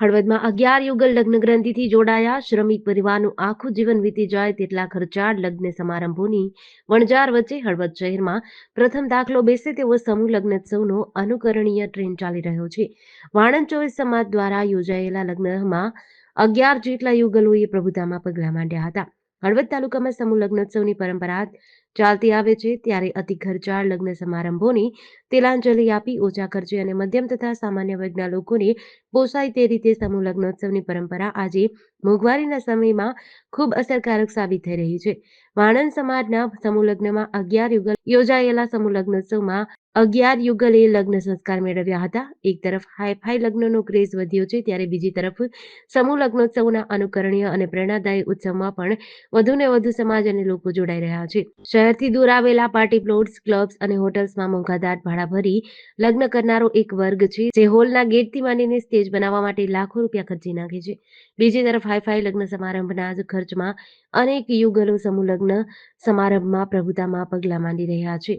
હળવદમાં અગિયાર યુગલ લગ્ન ગ્રંથિથી જોડાયા. શ્રમિક પરિવારનું આખું જીવન વીતી જાય તેટલા ખર્ચાળ લગ્ન સમારંભોની વણઝાર વચ્ચે હળવદ શહેરમાં પ્રથમ દાખલો બેસે તેવો સમૂહ લગ્નોત્સવનો અનુકરણીય ટ્રેન્ડ ચાલી રહ્યો છે. વાણંદ ચોવીસ સમાજ દ્વારા યોજાયેલા લગ્નમાં અગિયાર જેટલા યુગલોએ પ્રભુતામાં પગલાં માંડ્યા હતા. હળવદ તાલુકામાં સમૂહ લગ્નોત્સવની પરંપરા ચાલતી આવે છે, ત્યારે અતિ ખર્ચાળ લગ્ન સમારંભોની તિલાંજલિ આપી ઓછા ખર્ચે અને મધ્યમ તથા સામાન્ય વર્ગના લોકોને પોસાય તે રીતે સમૂહ લગ્નોત્સવની પરંપરા આજે મોંઘવારીના સમયમાં ખૂબ અસરકારક સાબિત થઈ રહી છે. વાણંદ સમાજના સમૂહ લગ્નમાં અગિયાર યુગલ યોજાયેલા સમૂહ લગ્નોત્સવમાં અગિયાર યુગલે લગ્ન સંસ્કાર મેળવ્યા હતા. એક તરફ હાઈફાઈ લગ્નનો ક્રેઝ વધ્યો છે, ત્યારે બીજી તરફ સમૂહ લગ્નોત્સવના અનુકરણીય અને પ્રેરણાદાયી ઉત્સવમાં પણ વધુને વધુ સમાજ અને લોકો જોડાઈ રહ્યા છે. શહેરથી દૂર આવેલા પાર્ટી પ્લોટ્સ, ક્લબ્સ અને હોટલ્સમાં મોંઘાદાટ ભાડા ભરી લગ્ન કરનારો એક વર્ગ છે, જે હોલના ગેટથી માંડીને સ્ટેજ બનાવવા માટે લાખો રૂપિયા ખર્ચી નાખે છે. બીજી તરફ હાઈફાઈ લગ્ન સમારંભના જ ખર્ચમાં અનેક યુગલો સમૂહ લગ્ન સમારંભમાં પ્રભુતામાં પગલાં માંડી રહ્યા છે.